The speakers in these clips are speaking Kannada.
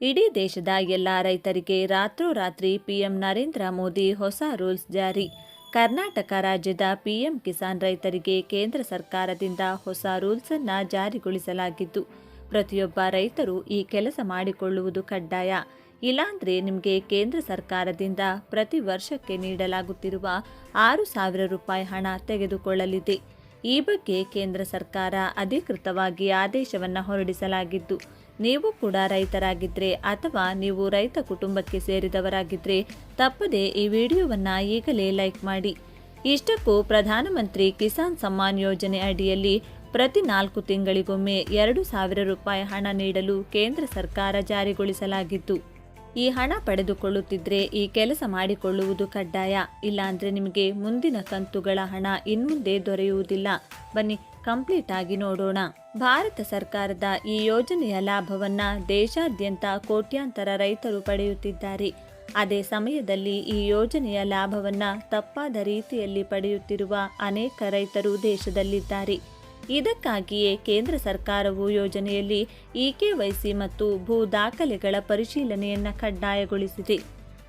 ಇಡೀ ದೇಶದ ಎಲ್ಲ ರೈತರಿಗೆ ರಾತ್ರೋರಾತ್ರಿ ಪಿಎಂ ನರೇಂದ್ರ ಮೋದಿ ಹೊಸ ರೂಲ್ಸ್ ಜಾರಿ. ಕರ್ನಾಟಕ ರಾಜ್ಯದ ಪಿಎಂ ಕಿಸಾನ್ ರೈತರಿಗೆ ಕೇಂದ್ರ ಸರ್ಕಾರದಿಂದ ಹೊಸ ರೂಲ್ಸ್ ಅನ್ನು ಜಾರಿಗೊಳಿಸಲಾಗಿದ್ದು, ಪ್ರತಿಯೊಬ್ಬ ರೈತರು ಈ ಕೆಲಸ ಮಾಡಿಕೊಳ್ಳುವುದು ಕಡ್ಡಾಯ. ಇಲ್ಲಾಂದ್ರೆ ನಿಮಗೆ ಕೇಂದ್ರ ಸರ್ಕಾರದಿಂದ ಪ್ರತಿ ವರ್ಷಕ್ಕೆ ನೀಡಲಾಗುತ್ತಿರುವ ಆರು ಸಾವಿರ ರೂಪಾಯಿ ಹಣ ತೆಗೆದುಕೊಳ್ಳಲಿದೆ. ಈ ಬಗ್ಗೆ ಕೇಂದ್ರ ಸರ್ಕಾರ ಅಧಿಕೃತವಾಗಿ ಆದೇಶವನ್ನು ಹೊರಡಿಸಲಾಗಿದ್ದು, ನೀವು ಕೂಡ ರೈತರಾಗಿದ್ದರೆ ಅಥವಾ ನೀವು ರೈತ ಕುಟುಂಬಕ್ಕೆ ಸೇರಿದವರಾಗಿದ್ದರೆ ತಪ್ಪದೆ ಈ ವಿಡಿಯೋವನ್ನು ಈಗಲೇ ಲೈಕ್ ಮಾಡಿ. ಇಷ್ಟಕ್ಕೂ ಪ್ರಧಾನಮಂತ್ರಿ ಕಿಸಾನ್ ಸಮ್ಮಾನ್ ಯೋಜನೆ ಅಡಿಯಲ್ಲಿ ಪ್ರತಿ ನಾಲ್ಕು ತಿಂಗಳಿಗೊಮ್ಮೆ ಎರಡು ಸಾವಿರ ರೂಪಾಯಿ ಹಣ ನೀಡಲು ಕೇಂದ್ರ ಸರ್ಕಾರ ಜಾರಿಗೊಳಿಸಲಾಗಿತ್ತು ಈ ಹಣ ಪಡೆದುಕೊಳ್ಳುತ್ತಿದ್ರೆ ಈ ಕೆಲಸ ಮಾಡಿಕೊಳ್ಳುವುದು ಕಡ್ಡಾಯ. ಇಲ್ಲಾಂದ್ರೆ ನಿಮಗೆ ಮುಂದಿನ ಕಂತುಗಳ ಹಣ ಇನ್ಮುಂದೆ ದೊರೆಯುವುದಿಲ್ಲ. ಬನ್ನಿ, ಕಂಪ್ಲೀಟ್ ಆಗಿ ನೋಡೋಣ. ಭಾರತ ಸರ್ಕಾರದ ಈ ಯೋಜನೆಯ ಲಾಭವನ್ನ ದೇಶಾದ್ಯಂತ ಕೋಟ್ಯಾಂತರ ರೈತರು ಪಡೆಯುತ್ತಿದ್ದಾರೆ. ಅದೇ ಸಮಯದಲ್ಲಿ ಈ ಯೋಜನೆಯ ಲಾಭವನ್ನ ತಪ್ಪಾದ ರೀತಿಯಲ್ಲಿ ಪಡೆಯುತ್ತಿರುವ ಅನೇಕ ರೈತರು ದೇಶದಲ್ಲಿದ್ದಾರೆ. ಇದಕ್ಕಾಗಿಯೇ ಕೇಂದ್ರ ಸರ್ಕಾರವು ಯೋಜನೆಯಲ್ಲಿ ಇಕೆವೈಸಿ ಮತ್ತು ಭೂ ದಾಖಲೆಗಳ ಪರಿಶೀಲನೆಯನ್ನು ಕಡ್ಡಾಯಗೊಳಿಸಿದೆ.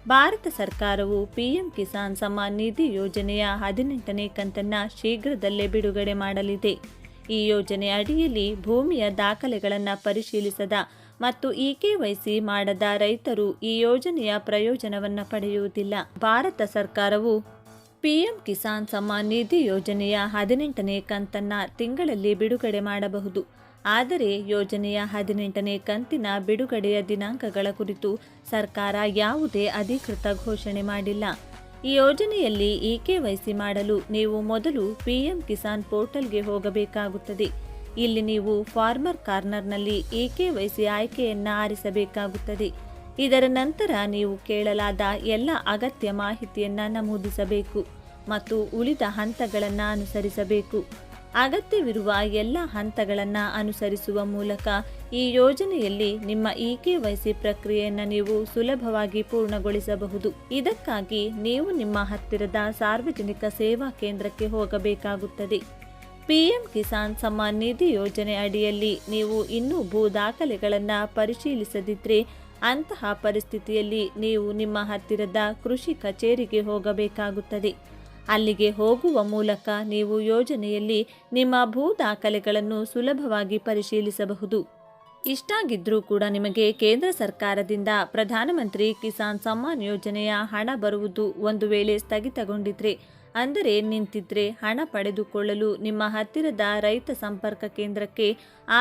ಭಾರತ ಸರ್ಕಾರವು ಪಿಎಂ ಕಿಸಾನ್ ಸಮ್ಮಾನ್ ನಿಧಿ ಯೋಜನೆಯ ಹದಿನೆಂಟನೇ ಕಂತನ್ನು ಶೀಘ್ರದಲ್ಲೇ ಬಿಡುಗಡೆ ಮಾಡಲಿದೆ. ಈ ಯೋಜನೆ ಅಡಿಯಲ್ಲಿ ಭೂಮಿಯ ದಾಖಲೆಗಳನ್ನು ಪರಿಶೀಲಿಸದ ಮತ್ತು ಇಕೆವೈಸಿ ಮಾಡದ ರೈತರು ಈ ಯೋಜನೆಯ ಪ್ರಯೋಜನವನ್ನು ಪಡೆಯುವುದಿಲ್ಲ. ಭಾರತ ಸರ್ಕಾರವು ಪಿಎಂ ಕಿಸಾನ್ ಸಮ್ಮಾನ್ ನಿಧಿ ಯೋಜನೆಯ ಹದಿನೆಂಟನೇ ಕಂತನ್ನ ತಿಂಗಳಲ್ಲಿ ಬಿಡುಗಡೆ ಮಾಡಬಹುದು. ಆದರೆ ಯೋಜನೆಯ ಹದಿನೆಂಟನೇ ಕಂತಿನ ಬಿಡುಗಡೆಯ ದಿನಾಂಕಗಳ ಕುರಿತು ಸರ್ಕಾರ ಯಾವುದೇ ಅಧಿಕೃತ ಘೋಷಣೆ ಮಾಡಿಲ್ಲ. ಈ ಯೋಜನೆಯಲ್ಲಿ ಇಕೆವೈಸಿ ಮಾಡಲು ನೀವು ಮೊದಲು ಪಿಎಂ ಕಿಸಾನ್ ಪೋರ್ಟಲ್ಗೆ ಹೋಗಬೇಕಾಗುತ್ತದೆ. ಇಲ್ಲಿ ನೀವು ಫಾರ್ಮರ್ ಕಾರ್ನರ್ನಲ್ಲಿ ಇಕೆವೈಸಿ ಆಯ್ಕೆಯನ್ನು ಆರಿಸಬೇಕಾಗುತ್ತದೆ. ಇದರ ನಂತರ ನೀವು ಕೇಳಲಾದ ಎಲ್ಲ ಅಗತ್ಯ ಮಾಹಿತಿಯನ್ನು ನಮೂದಿಸಬೇಕು ಮತ್ತು ಉಳಿದ ಹಂತಗಳನ್ನು ಅನುಸರಿಸಬೇಕು. ಅಗತ್ಯವಿರುವ ಎಲ್ಲ ಹಂತಗಳನ್ನು ಅನುಸರಿಸುವ ಮೂಲಕ ಈ ಯೋಜನೆಯಲ್ಲಿ ನಿಮ್ಮ ಇ ಕೆ ವೈಸಿ ಪ್ರಕ್ರಿಯೆಯನ್ನು ನೀವು ಸುಲಭವಾಗಿ ಪೂರ್ಣಗೊಳಿಸಬಹುದು. ಇದಕ್ಕಾಗಿ ನೀವು ನಿಮ್ಮ ಹತ್ತಿರದ ಸಾರ್ವಜನಿಕ ಸೇವಾ ಕೇಂದ್ರಕ್ಕೆ ಹೋಗಬೇಕಾಗುತ್ತದೆ. ಪಿಎಂ ಕಿಸಾನ್ ಸಮ್ಮಾನ್ ನಿಧಿ ಯೋಜನೆ ಅಡಿಯಲ್ಲಿ ನೀವು ಇನ್ನೂ ಭೂ ದಾಖಲೆಗಳನ್ನು ಪರಿಶೀಲಿಸದಿದ್ದರೆ ಅಂತಹ ಪರಿಸ್ಥಿತಿಯಲ್ಲಿ ನೀವು ನಿಮ್ಮ ಹತ್ತಿರದ ಕೃಷಿ ಕಚೇರಿಗೆ ಹೋಗಬೇಕಾಗುತ್ತದೆ. ಅಲ್ಲಿಗೆ ಹೋಗುವ ಮೂಲಕ ನೀವು ಯೋಜನೆಯಲ್ಲಿ ನಿಮ್ಮ ಭೂ ದಾಖಲೆಗಳನ್ನು ಸುಲಭವಾಗಿ ಪರಿಶೀಲಿಸಬಹುದು. ಇಷ್ಟಾಗಿದ್ರೂ ಕೂಡ ನಿಮಗೆ ಕೇಂದ್ರ ಸರ್ಕಾರದಿಂದ ಪ್ರಧಾನಮಂತ್ರಿ ಕಿಸಾನ್ ಸಮ್ಮಾನ್ ಯೋಜನೆಯ ಹಣ ಬರುವುದು ಒಂದು ವೇಳೆ ಸ್ಥಗಿತಗೊಂಡಿದ್ರೆ, ಅಂದರೆ ನಿಂತಿದ್ರೆ ಹಣ ಪಡೆದುಕೊಳ್ಳಲು ನಿಮ್ಮ ಹತ್ತಿರದ ರೈತ ಸಂಪರ್ಕ ಕೇಂದ್ರಕ್ಕೆ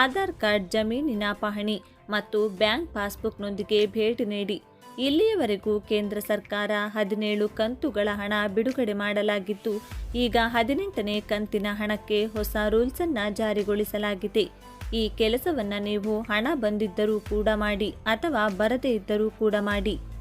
ಆಧಾರ್ ಕಾರ್ಡ್ ಜಮೀನಿನ ಪಹಣಿ ಮತ್ತು ಬ್ಯಾಂಕ್ ಪಾಸ್ಬುಕ್ನೊಂದಿಗೆ ಭೇಟಿ ನೀಡಿ. ಇಲ್ಲಿಯವರೆಗೂ ಕೇಂದ್ರ ಸರ್ಕಾರ ಹದಿನೇಳು ಕಂತುಗಳ ಹಣ ಬಿಡುಗಡೆ ಮಾಡಲಾಗಿದ್ದು, ಈಗ ಹದಿನೆಂಟನೇ ಕಂತಿನ ಹಣಕ್ಕೆ ಹೊಸ ರೂಲ್ಸನ್ನು ಜಾರಿಗೊಳಿಸಲಾಗಿದೆ. ಈ ಕೆಲಸವನ್ನ ನೀವು ಹಣ ಬಂದಿದ್ದರೂ ಕೂಡ ಮಾಡಿ ಅಥವಾ ಬರದೇ ಇದ್ದರೂ ಕೂಡ ಮಾಡಿ.